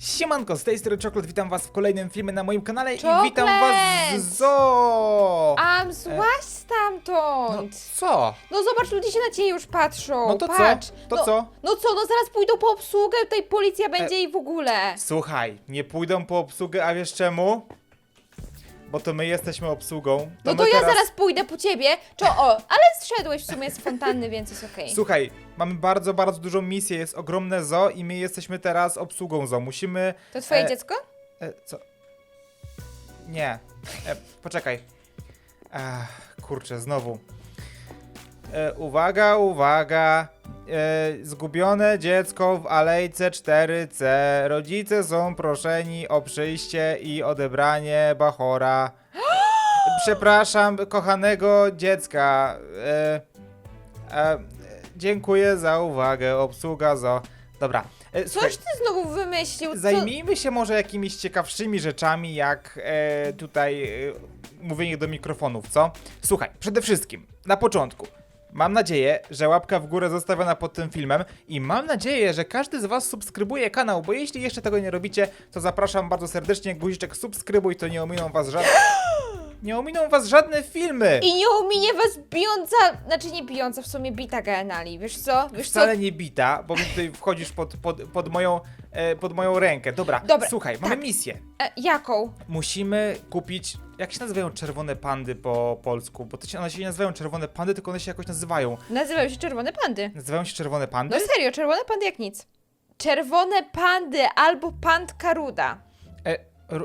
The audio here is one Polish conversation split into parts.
Siemanko, z tej strony Czoklet, witam was w kolejnym filmie na moim kanale i witam was z zoo! Am, złaź No, stamtąd! co? No zobacz, ludzie się na ciebie już patrzą. No to co? Patrz. To no, co? No co, no zaraz pójdą po obsługę, tutaj policja będzie i w ogóle. Słuchaj, nie pójdą po obsługę, a wiesz czemu? Bo to my jesteśmy obsługą. No my to ja teraz- zaraz pójdę po ciebie. Czo, o, ale zszedłeś w sumie z fontanny, więc jest okej. Słuchaj, mamy bardzo, bardzo dużą misję, jest ogromne zoo i my jesteśmy teraz obsługą zoo. Musimy... To twoje e, dziecko? E, co? Nie. E, poczekaj. Ach, kurczę, znowu. E, uwaga, uwaga. E, zgubione dziecko w alejce 4C. Rodzice są proszeni o przyjście i odebranie Bachora. Przepraszam, kochanego dziecka. E, e, dziękuję za uwagę, obsługa zo. Dobra. E, słuchaj, Coś ty znowu wymyślił. Co? Zajmijmy się może jakimiś ciekawszymi rzeczami, jak e, tutaj e, mówienie do mikrofonów, co? Słuchaj, przede wszystkim, na początku, mam nadzieję, że łapka w górę zostawiona pod tym filmem i mam nadzieję, że każdy z Was subskrybuje kanał, bo jeśli jeszcze tego nie robicie, to zapraszam bardzo serdecznie, guziczek subskrybuj, to nie ominą Was żadne... Nie ominą Was żadne filmy! I nie ominie was bijąca, znaczy nie bijąca, w sumie bita Gaenali, wiesz co? Wiesz co? Wcale nie bita, bo mi tutaj wchodzisz pod, pod, pod, moją, e, pod moją rękę. Dobra, Dobra, słuchaj, mamy tak. misję. E, jaką? musimy kupić. Jak się nazywają czerwone pandy po polsku? Bo to się, one się nie nazywają czerwone pandy, tylko one się jakoś nazywają. Nazywają się czerwone pandy. Nazywają się czerwone pandy? No serio, czerwone pandy jak nic. Czerwone pandy albo pand karuda. R,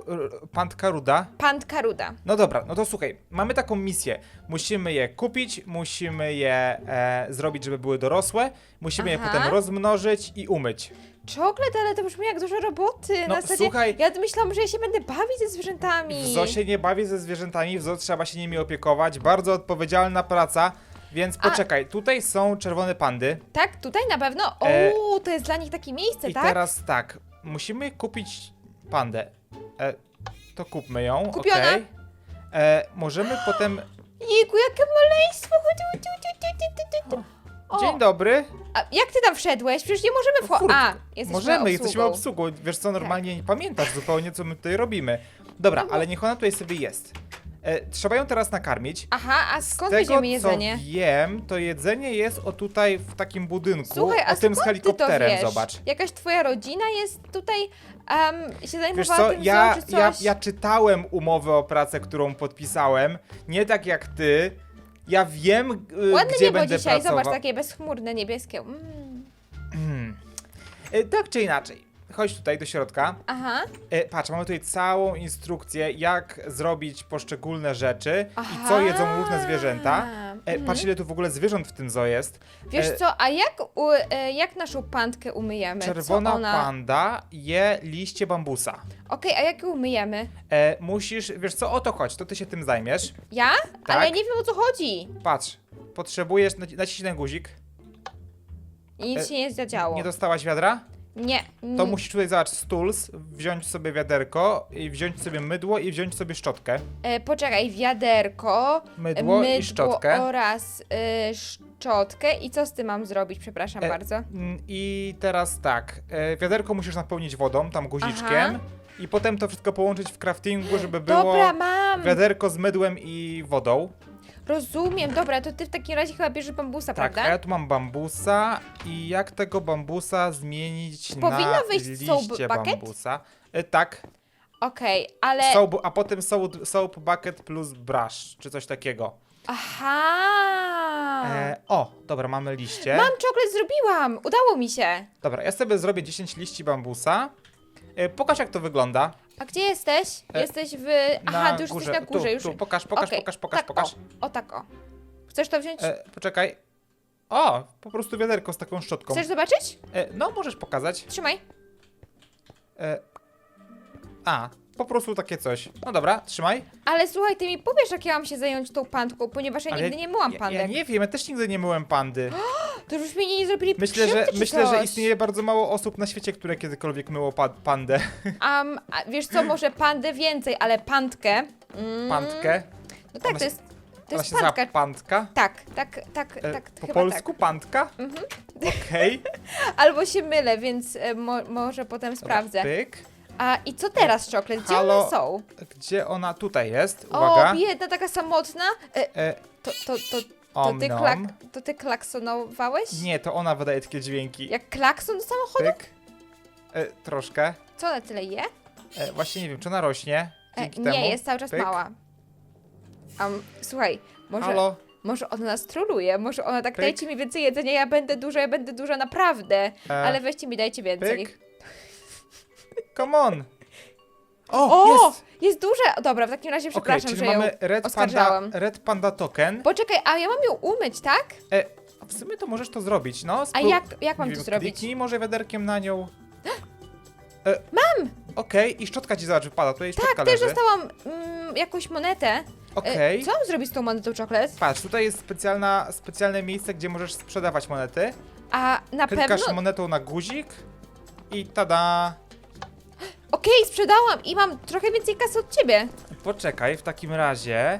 pandka ruda? Pand karuda. No dobra, no to słuchaj, mamy taką misję. Musimy je kupić, musimy je e, zrobić, żeby były dorosłe, musimy je Aha. potem rozmnożyć i umyć. Czoklet, ale to brzmi jak dużo roboty. No, Na zasadzie, słuchaj- Ja myślałam, że ja się będę bawić ze zwierzętami. W zoo się nie bawię ze zwierzętami, w zoo trzeba się nimi opiekować. Bardzo odpowiedzialna praca, więc A- poczekaj, tutaj są czerwone pandy. Tak, tutaj na pewno. O, E, to jest dla nich takie miejsce, I tak? teraz tak, musimy kupić pandę. E, to kupmy ją, Kupiona. okej. E, możemy potem... Jejku, jakie maleństwo. Chodź, chodź, chodź, chodź, chodź, chodź, chodź. O, Dzień dobry. A jak ty tam wszedłeś? Przecież nie możemy wchodzić. A, jesteśmy Możemy, obsługą. jesteśmy obsługą. Wiesz co, normalnie nie pamiętasz zupełnie, co my tutaj robimy. Dobra, bo- ale niech ona tutaj sobie jest. E, trzeba ją teraz nakarmić. Aha, a skąd Z tego, weźmiemy jedzenie? co wiem, to jedzenie jest o tutaj w takim budynku, Słuchaj, a o tym z skąd helikopterem, ty to wiesz? zobacz. Jakaś twoja rodzina jest tutaj, um, się zajmowała Wiesz co, tym ja, czy ja, coś? ja czytałem umowę o pracę, którą podpisałem, nie tak jak ty. Ja wiem, y, Ładne gdzie niebo będę dzisiaj, pracował. zobacz, takie bezchmurne, niebieskie. Mm. Mm. Y, Tak czy inaczej, chodź tutaj do środka. Aha, Y, Patrz, mamy tutaj całą instrukcję, jak zrobić poszczególne rzeczy i Aha. co jedzą różne zwierzęta. E, Mhm. Patrz, ile tu w ogóle zwierząt w tym zoo jest. wiesz E, co, a jak, u, e, jak naszą pantkę umyjemy? Czerwona co ona... panda je liście bambusa. Okej, a jak ją umyjemy? E, musisz, wiesz co, o to chodź, to ty się tym zajmiesz. Ja? Tak. Ale ja nie wiem o co chodzi. Patrz, potrzebujesz, naci- naciśnij ten guzik. I nic E, się nie zadziało. Nie dostałaś wiadra? Nie. To musisz tutaj zobacz stools, wziąć sobie wiaderko i wziąć sobie mydło i wziąć sobie szczotkę. E, poczekaj, wiaderko, Mydło, mydło i szczotkę. oraz e, szczotkę. I co z tym mam zrobić? Przepraszam E, bardzo. Mm, I teraz tak, e, wiaderko musisz napełnić wodą, tam guziczkiem. Aha. I potem to wszystko połączyć w craftingu, żeby było Dobra, mam! wiaderko z mydłem i wodą. Rozumiem, dobra, to ty w takim razie chyba bierzesz bambusa, Tak, a prawda? ja tu mam bambusa i jak tego bambusa zmienić Powinno na wyjść soap liście bucket? bambusa? E, tak, Okej, ale... soap, a potem soap, soap bucket plus brush, czy coś takiego. Aha! E, o, dobra, mamy liście. Mam czoklet, zrobiłam! Udało mi się! Dobra, ja sobie zrobię 10 liści bambusa. E, pokaż jak to wygląda. A gdzie jesteś? E, jesteś w... Aha, ty już górze. jesteś na górze. tu, już... tu, pokaż, pokaż, Okej, pokaż, pokaż, tak, pokaż. O, o tak o. Chcesz to wziąć? E, poczekaj. O, po prostu wiaderko z taką szczotką. Chcesz zobaczyć? E, no, możesz pokazać. Trzymaj. E, a, po prostu takie coś. No dobra, trzymaj. Ale słuchaj, ty mi powiesz, jak ja mam się zająć tą pandką, ponieważ ja Ale nigdy nie myłam ja, pandek. ja nie wiem, ja też nigdy nie myłem pandy. To już mi nie zrobili Myślę, że, czy myślę, że coś. istnieje bardzo mało osób na świecie, które kiedykolwiek myło pa pandę. Am, a wiesz co, może pandę więcej, ale pandkę... Mm, Pandkę. No tak, Ona to się- jest... Ona jest się nazywa pandka. pandka? Tak, tak, tak, E, tak, po chyba polsku pandka? Mhm. Okej. tak. Albo się mylę, więc e, mo może potem sprawdzę. Pyk. A i co teraz, czoklet? Gdzie Halo? one są? Gdzie ona tutaj jest? Uwaga. O, biedna, taka samotna. E, E, to, to, to, to, ty klak to ty klaksonowałeś? Nie, to ona wydaje takie dźwięki. Jak klakson do samochodu? Pyk. E, troszkę. Co ona tyle je? E, właśnie nie wiem, czy ona rośnie E, dzięki nie, temu. jest cały czas Pyk. mała. Um, słuchaj, może, Halo? może ona nas troluje, może ona tak, Pyk. dajcie mi więcej jedzenia, ja będę duża, ja będę duża naprawdę. E, Ale weźcie mi, dajcie więcej. Pyk. Come on. O, O, jest! jest duże! Dobra, w takim razie Okej, przepraszam, czyli że ją mamy red panda, oskarżałam. red panda token. Poczekaj, a ja mam ją umyć, tak? E, w sumie to możesz to zrobić, no. A spró- jak, jak mam nie to wiem, zrobić? Kliknij może wiaderkiem na nią. E, mam! Okej, i szczotka ci zobacz, wypada. Tutaj szczotka Tak, też leży. dostałam mm, jakąś monetę. E, Okej. Co mam zrobić z tą monetą czoklet? Patrz, tutaj jest specjalna, specjalne miejsce, gdzie możesz sprzedawać monety. A na Klikasz pewno... monetą na guzik i tada! Okej, sprzedałam i mam trochę więcej kasy od ciebie. Poczekaj, w takim razie,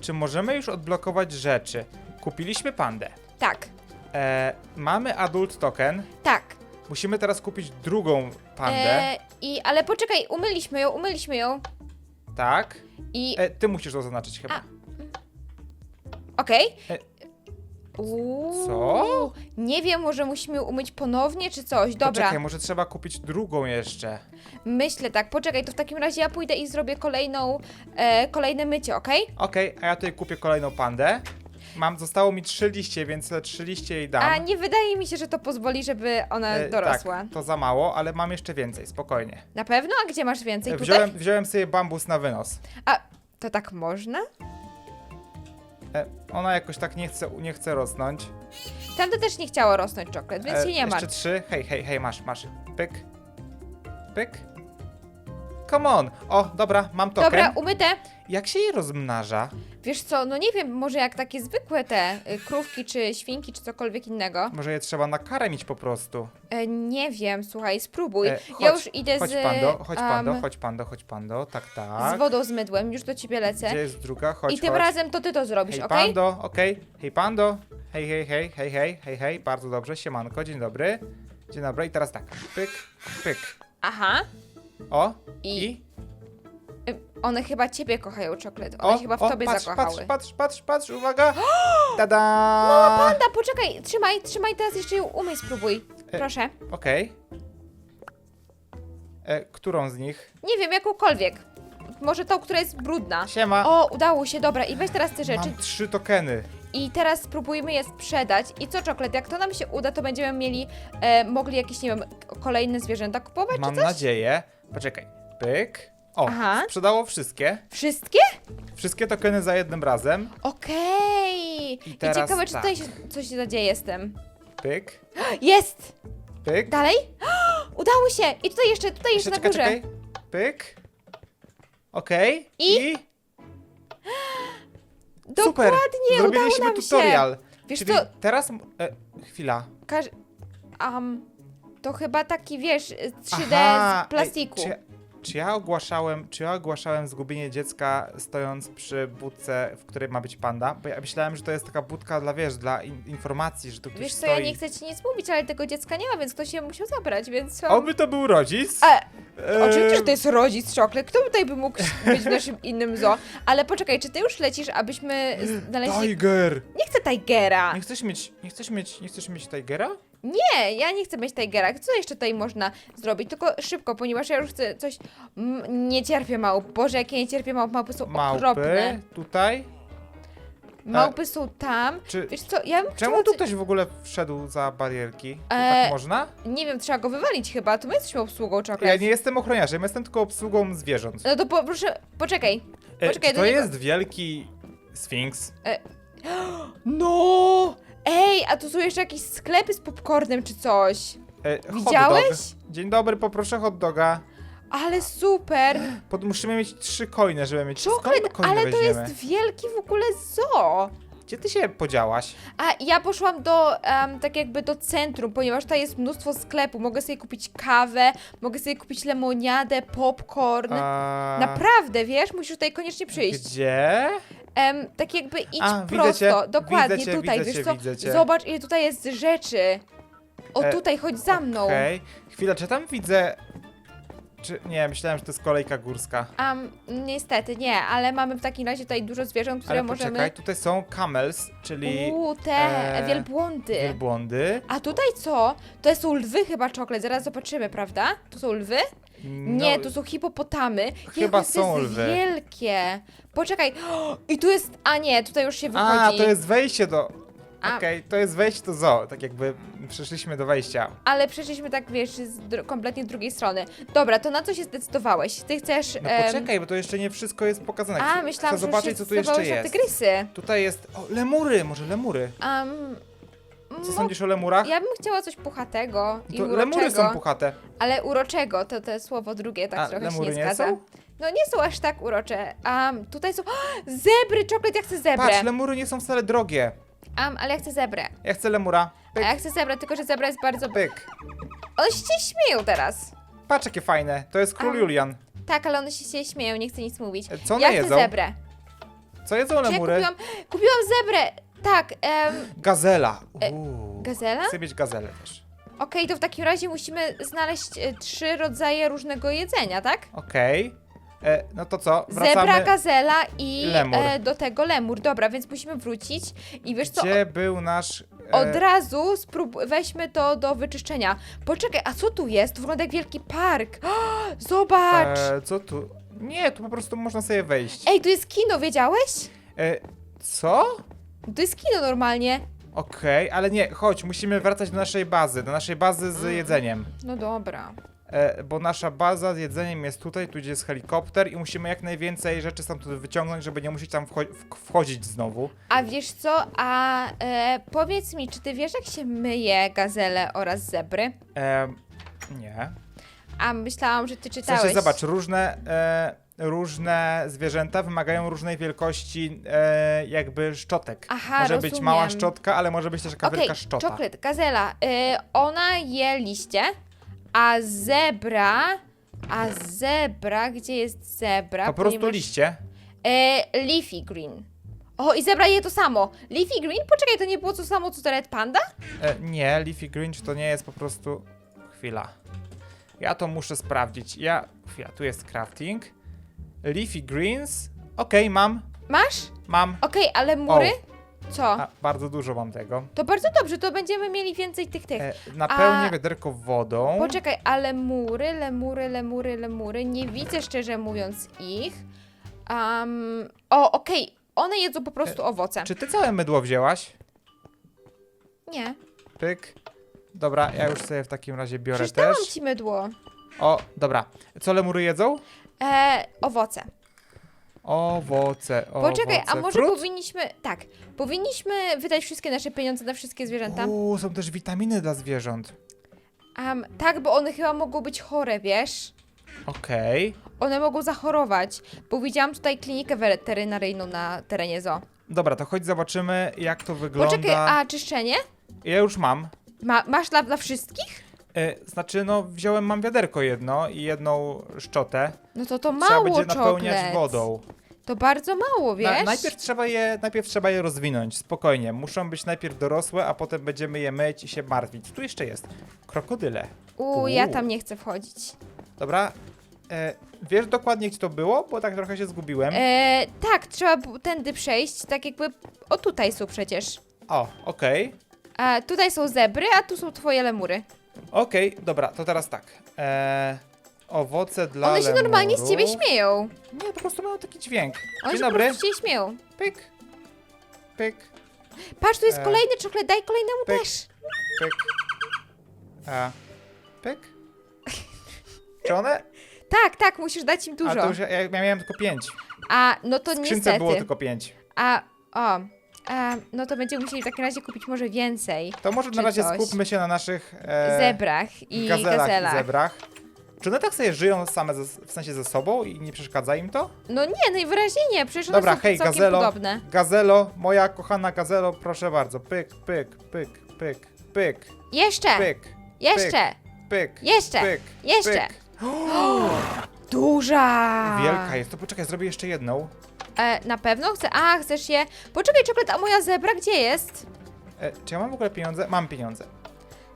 czy możemy już odblokować rzeczy? Kupiliśmy pandę. Tak, E, mamy adult token. tak. Musimy teraz kupić drugą pandę. E, I, ale poczekaj, umyliśmy ją, umyliśmy ją. Tak. I, E, ty musisz to zaznaczyć chyba. A. okej. E, Uuu, co? Nie wiem, może musimy umyć ponownie czy coś. Dobra, Poczekaj, może trzeba kupić drugą jeszcze. myślę tak. Poczekaj, to w takim razie ja pójdę i zrobię kolejną, e, kolejne mycie, okej? Okej, a ja tutaj kupię kolejną pandę. Mam, zostało mi trzy liście, więc te trzy liście jej dam. A nie wydaje mi się, że to pozwoli, żeby ona E, dorosła. Tak, to za mało, ale mam jeszcze więcej, spokojnie. Na pewno? A gdzie masz więcej? E, Tutaj? Wziąłem, wziąłem sobie bambus na wynos. A, to tak można? E, ona jakoś tak nie chce, nie chce rosnąć. Tamto też nie chciało rosnąć czoklet, więc E, się nie jeszcze martw. trzy. Hej, hej, hej, masz, masz. Pyk. Pyk. Come on. O, dobra, mam token. Dobra, umyte. Jak się je rozmnaża? Wiesz co, no nie wiem, może jak takie zwykłe te y, krówki, czy świnki, czy cokolwiek innego. Może je trzeba nakarmić po prostu. E, nie wiem, słuchaj, spróbuj. E, ja już idę Chodź z, pando, chodź pando, chodź pando, chodź pando. Tak, z tak. wodą z mydłem, już do ciebie lecę. Gdzie jest druga? Chodź, I tym chodź. razem to ty to zrobisz, Hej okej? pando, okej. Hej pando. Hej, hej, hej, hej, hej, hej, hej. Bardzo dobrze, siemanko, dzień dobry. Dzień dobry i teraz tak. Pyk, pyk. Aha. O, I- i... One chyba ciebie kochają, czoklet. One O, chyba w o, tobie patrz, zakochały. patrz, patrz, patrz, patrz, uwaga! Tada! Panda, poczekaj, trzymaj, trzymaj, teraz jeszcze ją umyj, spróbuj. E, Proszę. Okej. E, którą z nich? Nie wiem, jakąkolwiek. Może tą, która jest brudna. Siema. O, udało się, dobra. I weź teraz te rzeczy. Mam trzy tokeny. I teraz spróbujmy je sprzedać. I co, czoklet? Jak to nam się uda, to będziemy mieli, e, mogli jakieś, nie wiem, kolejne zwierzęta kupować Mam czy coś? nadzieję. Poczekaj. Pyk. O, Aha. sprzedało wszystkie. Wszystkie? Wszystkie tokeny za jednym razem. Okej. I I, teraz ciekawe, czy tak. tutaj się, coś się zadzieje z tym. Pyk. Jest! Pyk. Dalej? Udało się! I tutaj jeszcze, tutaj jeszcze na górze. Pyk. Okej. I? Super. Dokładnie, Zrobiliśmy udało nam tutorial. się. Wiesz Czyli co, teraz... E, chwila. każ... To chyba taki, wiesz, 3D Aha, z plastiku. Ej, czy, ja- czy ja ogłaszałem, czy ja ogłaszałem zgubienie dziecka stojąc przy budce, w której ma być panda? Bo ja myślałem, że to jest taka budka dla, wiesz, dla in, informacji, że tu ktoś Wiesz co, stoi. ja nie chcę ci nic mówić, ale tego dziecka nie ma, więc ktoś je musiał zabrać, więc... co? Oby to był rodzic. E, Eee, Oczywiście, że to jest rodzic czoklet. Kto tutaj by mógł być w naszym innym zoo? Ale poczekaj, czy ty już lecisz, abyśmy znaleźli... Tiger! Nie chcę Tigera! Nie chcesz mieć, nie chcesz mieć, nie chcesz mieć Tigera? Nie, ja nie chcę mieć Tigera. Co jeszcze tutaj można zrobić? Tylko szybko, ponieważ ja już chcę coś... Mm, nie cierpię małp. Boże, jak ja nie cierpię małp. Małpy są Małpy, okropne. tutaj. Małpy są tam. Czy, Wiesz co, ja bym czemu chciała... tu ktoś w ogóle wszedł za barierki? Tu Eee, tak można? Nie wiem, trzeba go wywalić chyba. To my jesteśmy obsługą czoklet. Ja nie jestem ochroniarzem, jestem tylko obsługą zwierząt. No to po, proszę, poczekaj. E, poczekaj, czy do to niego- jest wielki Sfinks? No! Ej, a tu są jeszcze jakieś sklepy z popcornem czy coś. E, hot Widziałeś? dog. Dzień dobry, poproszę hot doga. Ale super! Pod, musimy mieć trzy coiny, żeby mieć skąd my coiny ale to weźmiemy? jest wielki w ogóle zoo. Gdzie ty się podziałaś? A ja poszłam do, em, tak jakby do centrum, ponieważ tutaj jest mnóstwo sklepów. Mogę sobie kupić kawę, mogę sobie kupić lemoniadę, popcorn. A, Naprawdę, wiesz, musisz tutaj koniecznie przyjść. Gdzie? Em, tak jakby idź A, widzę prosto, cię, dokładnie widzę cię, tutaj, widzę wiesz cię, co? widzę cię. Zobacz ile tutaj jest rzeczy. O E, tutaj, chodź za mną. Okej. Chwila, czy tam widzę... Czy... Nie, myślałem, że to jest kolejka górska. Am, niestety nie, ale mamy w takim razie tutaj dużo zwierząt, które Ale możemy... poczekaj, tutaj są camels, czyli Uuu, te e, wielbłądy. wielbłądy. A tutaj co? To są lwy chyba czoklet, zaraz zobaczymy, prawda? To są lwy? Nie, No, to są hipopotamy. Chyba Jejku, są to jest lwy. wielkie. Poczekaj. I tu jest. A nie, tutaj już się wychodzi. A, to jest wejście do... A- Okej, to jest wejście do zoo, tak jakby przyszliśmy do wejścia. Ale przeszliśmy tak, wiesz, z dru- kompletnie z drugiej strony. Dobra, to na co się zdecydowałeś? Ty chcesz. No em, poczekaj, bo to jeszcze nie wszystko jest pokazane. A, Chcę myślałam, że zobaczyć, się co tu jeszcze zdecydowałeś jest. na tygrysy. Tutaj jest... O, lemury, może lemury. Um, Co sądzisz o lemurach? Ja bym chciała coś puchatego i To uroczego. lemury są puchate. Ale uroczego, to to słowo drugie tak A, trochę się lemury nie nie zgadza. są? No nie są aż tak urocze. Um, tutaj są. Zebry, czoklet, ja chcę zebrę. Patrz, lemury nie są wcale drogie. Um, ale ja chcę zebrę. Ja chcę lemura. A Pyk, ja chcę zebrę, tylko że zebra jest bardzo. pyk. One się śmieją teraz. Patrz, jakie fajne. To jest król A. Julian. Tak, ale one się, się śmieją, nie chcę nic mówić. E, co one ja jedzą? chcę zebrę. Co jedzą Czy ja lemury? kupiłam, kupiłam zebrę. Tak, em, Gazela. E, Uuu. gazela? Chcę mieć gazelę też. Okej, to w takim razie musimy znaleźć e, trzy rodzaje różnego jedzenia, tak? Okej. E, No to co? Wracamy. Zebra, gazela i Lemur. e, do tego lemur. Dobra, więc musimy wrócić i wiesz co, Gdzie był nasz... e, od razu sprób weźmy to do wyczyszczenia. Poczekaj, a co tu jest? Wygląda jak wielki park. Zobacz! e, Co tu? Nie, tu po prostu można sobie wejść. Ej, tu jest kino, wiedziałeś? E, Co? To jest kino normalnie. Okej, ale nie, chodź, musimy wracać do naszej bazy, do naszej bazy z Mm. jedzeniem. No dobra. E, bo nasza baza z jedzeniem jest tutaj, tu gdzie jest helikopter i musimy jak najwięcej rzeczy stamtąd wyciągnąć, żeby nie musieć tam wcho- w- wchodzić znowu. A wiesz co, a e, powiedz mi, czy ty wiesz jak się myje gazele oraz zebry? E, nie. A myślałam, że ty W czytałeś. sensie, zobacz, różne, e, różne zwierzęta wymagają różnej wielkości e, jakby szczotek. Aha, może być mała rozumiem. szczotka, ale może być też taka Okej, wielka szczota. czoklet, gazela. E, ona je liście, a zebra... A zebra, gdzie jest zebra? To po prostu Ponieważ- liście. E, leafy green. O, i zebra je to samo. Leafy green? Poczekaj, to nie było to samo co Red Panda? E, nie, Leafy Green to nie jest po prostu... Chwila. Ja to muszę sprawdzić. Ja... Chwila, tu jest crafting. Leafy Greens. Okej, mam. Masz? Mam. Okej, ale mury? Co? A, bardzo dużo mam tego. To bardzo dobrze, to będziemy mieli więcej tych tych. E, napełnię A- wiaderko wodą. Poczekaj, ale mury, lemury, lemury, lemury, nie widzę szczerze mówiąc ich. O, okej, one jedzą po prostu owoce. E, Czy ty całe mydło wzięłaś? Nie, Pyk. Dobra, ja już sobie w takim razie biorę przecież dałam też. ci mydło. O, dobra. Co lemury jedzą? E, owoce. Owoce, owoce. Poczekaj, a może Frut? powinniśmy, tak, powinniśmy wydać wszystkie nasze pieniądze na wszystkie zwierzęta? Uuu, są też witaminy dla zwierząt. Tak, bo one chyba mogą być chore, wiesz? Okej. One mogą zachorować, bo widziałam tutaj klinikę weterynaryjną na terenie zoo. Dobra, to chodź zobaczymy, jak to wygląda. Poczekaj, a czyszczenie? Ja już mam. Ma, masz dla, dla wszystkich? E, znaczy, no, wziąłem, mam wiaderko jedno i jedną szczotę. No to to Trzeba mało będzie napełniać czoklet. wodą. To bardzo mało, wiesz? Na, najpierw, trzeba je, najpierw trzeba je rozwinąć, spokojnie. Muszą być najpierw dorosłe, a potem będziemy je myć i się martwić. Tu jeszcze jest. Krokodyle. U, ja Uuu. tam nie chcę wchodzić. Dobra. E, wiesz dokładnie, gdzie to było? Bo tak trochę się zgubiłem. E, tak, trzeba tędy przejść, tak jakby... O, tutaj są przecież. O, okej. A tutaj są zebry, a tu są twoje lemury. Okej, dobra, to teraz tak. E, owoce dla One się normalnie z ciebie śmieją. Nie, po prostu mają taki dźwięk. One Dzień się po dobry. prostu z ciebie śmieją. Pyk. Pyk. Patrz, tu jest E. kolejny czoklet, daj kolejnemu Pyk. też. Pyk. A. Pyk. Czy one? Tak, tak, musisz dać im A dużo. to już ja, ja miałem tylko pięć. A, no to W skrzynce niestety. było tylko pięć. A, o, a, no to będziemy musieli w takim razie kupić może więcej. To może Czy na razie coś. skupmy się na naszych e, Zebrach i gazelach, gazelach. i zebrach. Czy one tak sobie żyją same ze, w sensie ze sobą i nie przeszkadza im to? No nie, najwyraźniej nie, przecież one Dobra, są hej, całkiem gazelo. podobne. Gazelo, moja kochana gazelo, proszę bardzo. Pyk, pyk, pyk, pyk, pyk, Jeszcze, pyk, jeszcze, pyk, Jeszcze, pyk, jeszcze. pyk. duża. Wielka jest, to poczekaj, zrobię jeszcze jedną. E, na pewno chcę. A, chcesz je. Poczekaj, czoklet, a moja zebra gdzie jest? E, czy ja mam w ogóle pieniądze? Mam pieniądze.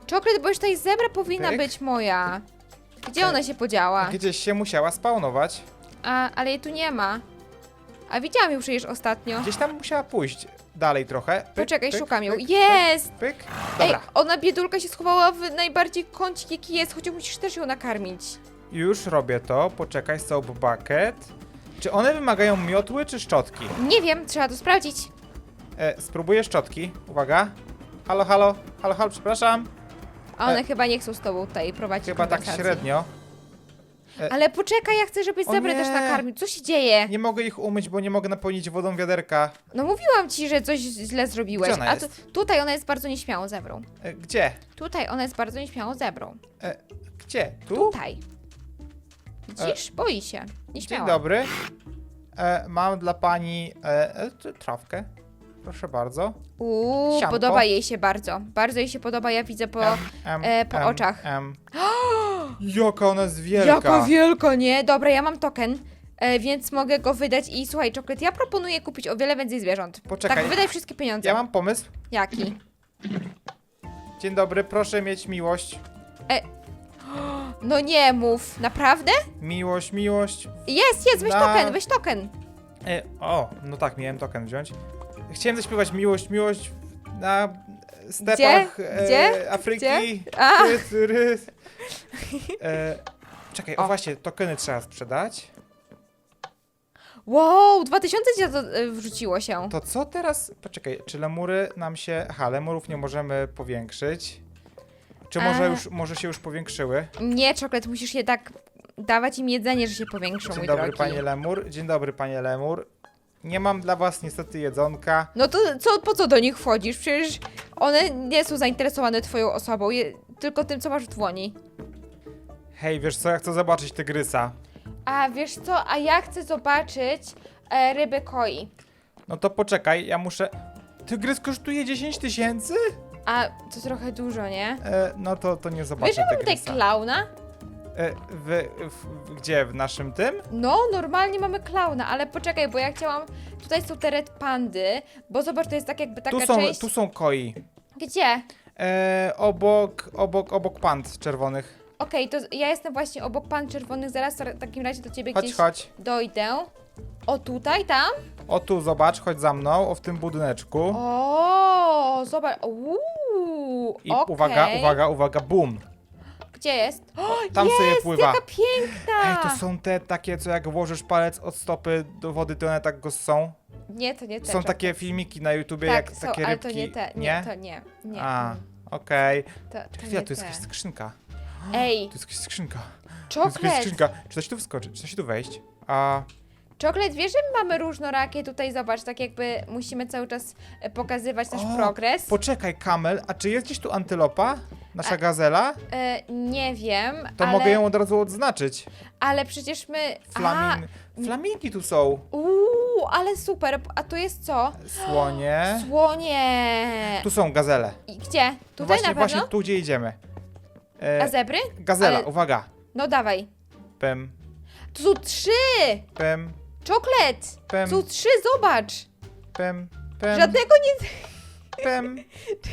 Czoklet, bo już tutaj zebra powinna Pyk. być moja. Gdzie E, ona się podziała? Gdzieś się musiała spawnować. A, ale jej tu nie ma. A widziałam ją przecież ostatnio. Gdzieś tam musiała pójść dalej trochę. Pyk, Poczekaj, pyk, szukam ją. pyk, Jest! Pyk. pyk. Ej, Dobra, ona biedulka się schowała w najbardziej kącik jaki jest, chociaż musisz też ją nakarmić. już robię to. Poczekaj, soap bucket. Czy one wymagają miotły czy szczotki? Nie wiem, trzeba to sprawdzić. E, spróbuję szczotki. Uwaga. Halo, halo, halo, halo, przepraszam. A one E, chyba nie chcą z tobą tutaj prowadzić Chyba tak konwersacji. średnio. Ale poczekaj, ja chcę, żebyś O zebrę też nie. nakarmił. Co się dzieje? Nie mogę ich umyć, bo nie mogę napełnić wodą wiaderka. No mówiłam ci, że coś źle zrobiłeś. Gdzie ona A tu, jest? tutaj ona jest bardzo nieśmiałą zebrą. E, gdzie? Tutaj ona jest bardzo nieśmiałą zebrą. E, gdzie? Tu? Tutaj. Widzisz? Boi się. Dzień Nieśmiała. dobry. E, mam dla pani e, e, t- trawkę. Proszę bardzo. Uuu, Sianko. podoba jej się bardzo. Bardzo jej się podoba, ja widzę po... Em, em, e, po em, oczach. em. Jaka ona jest wielka. Jaka wielka, nie? Dobra, ja mam token, e, więc mogę go wydać i słuchaj, czoklet, ja proponuję kupić o wiele więcej zwierząt. Poczekaj. Tak, wydaj wszystkie pieniądze. Ja mam pomysł. Jaki? Dzień dobry, proszę mieć miłość. No nie mów, naprawdę? Miłość, miłość. Jest, jest, weź Na- token, weź token. E, o, no tak, miałem token wziąć. Chciałem zaśpiewać miłość, miłość na stepach e, Gdzie? Afryki. Gdzie? A. Ry. E, czekaj, o. O. właśnie, tokeny trzeba sprzedać. Wow, 2000 ci to e, wrzuciło się. To co teraz? Poczekaj, czy lemury nam się. Aha, lemurów nie możemy powiększyć. Czy może A. już może się już powiększyły? Nie, czoklet, musisz je tak dawać im jedzenie, że się powiększą, Dzień mój dobry, drogi. panie lemur. Dzień dobry, panie lemur. Nie mam dla was niestety jedzonka. No to co, po co do nich wchodzisz? Przecież one nie są zainteresowane twoją osobą, je, tylko tym, co masz w dłoni. Hej, wiesz co, ja chcę zobaczyć tygrysa. A wiesz co, a ja chcę zobaczyć e, ryby koi. No to poczekaj, ja muszę... Tygrys kosztuje 10 tysięcy? A to trochę dużo, nie? E, no to, to nie zobaczę Wiesz, że mamy tutaj tygrysa. klauna? E, w, w, w, gdzie? W naszym tym? No, normalnie mamy klauna, ale poczekaj, bo ja chciałam... Tutaj są te red pandy, bo zobacz, to jest tak jakby taka Tu są, część... tu są koi. Gdzie? E, obok, obok, obok pand czerwonych. Okej, to ja jestem właśnie obok pan czerwonych, zaraz w takim razie do ciebie Chodź, gdzieś chodź. dojdę. O, tutaj, tam? O tu, zobacz, chodź za mną, o w tym budyneczku. O, zobacz, uuu, I okej. uwaga, uwaga, uwaga, boom. Gdzie jest? O, Tam jest, sobie pływa. jaka piękna! Ej, to są te takie, co jak włożysz palec od stopy do wody, to one tak go są. Nie, to nie te. Są czekaj. takie filmiki na YouTubie, tak, jak są, takie ale rybki. to nie te, nie, nie? to nie, nie. A, okej. To, to Chwila, nie tu jest te. jakaś skrzynka. Ej, Tu jest jakaś skrzynka. Tu jest jakaś czoklet! skrzynka. Czy da się tu wskoczyć? Czy da się tu wejść? A, Czoklet, wiesz, że my mamy różnorakie tutaj, zobacz, tak jakby musimy cały czas e, pokazywać nasz O, progres. poczekaj, kamel, a czy jest gdzieś tu antylopa? Nasza A- gazela? E, nie wiem, To ale, mogę ją od razu odznaczyć. ale przecież my... Flamin... Flamingi tu są. A, uuu, ale super, a tu jest co? Słonie. Słonie! Tu są gazele. I gdzie? Tu Tutaj właśnie, na pewno? właśnie tu, gdzie idziemy. E, A zebry? gazela, ale- uwaga. No dawaj. Pem, Tu są trzy! pem, Czoklet! pem, są trzy, zobacz! pem, pem, Żadnego nie... pem.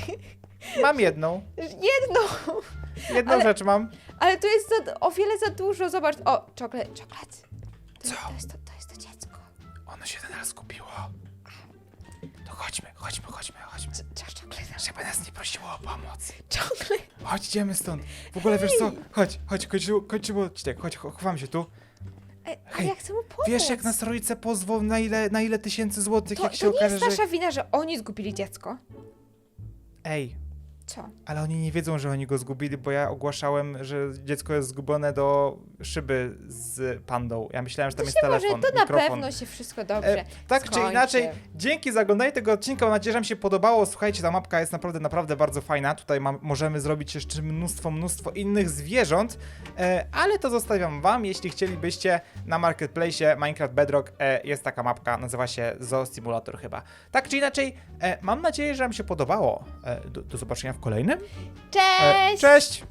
Mam jedną. Jedno! Jedną Ale- rzecz mam. Ale tu jest za, o wiele za dużo, zobacz. O, czoklet, czoklet. To, Co? To jest to, to jest to dziecko. Ono się na nas skupiło. To chodźmy, chodźmy, chodźmy, chodźmy. Czoklet. Żeby nas nie prosiło o pomoc. Czoklet. Chodź, idziemy stąd. W ogóle wiesz co? Chodź, chodź, kończymy, kończymy odcinek. Chodź, cho- chowamy się tu. Ale Hej, ja chcę mu pomóc. Wiesz, jak nas rodzice pozwą na ile, na ile tysięcy złotych, To, jak się to nie okaże, jest że... nasza wina, że oni zgubili dziecko. Ej, Co? ale oni nie wiedzą, że oni go zgubili, bo ja ogłaszałem, że dziecko jest zgubione do szyby z pandą. Ja myślałem, że tam To jest się może, telefon, to na mikrofon. pewno się wszystko dobrze E, tak czy skończy. inaczej, dzięki za oglądanie tego odcinka. Mam nadzieję, że Wam się podobało. Słuchajcie, ta mapka jest naprawdę, naprawdę bardzo fajna. Tutaj mam, możemy zrobić jeszcze mnóstwo, mnóstwo innych zwierząt, e, ale to zostawiam Wam. Jeśli chcielibyście na marketplace Minecraft Bedrock e, jest taka mapka, nazywa się Zoo Simulator chyba. Tak czy inaczej, e, mam nadzieję, że Wam się podobało. E, do, do zobaczenia w kolejnym. Cześć! E, cześć!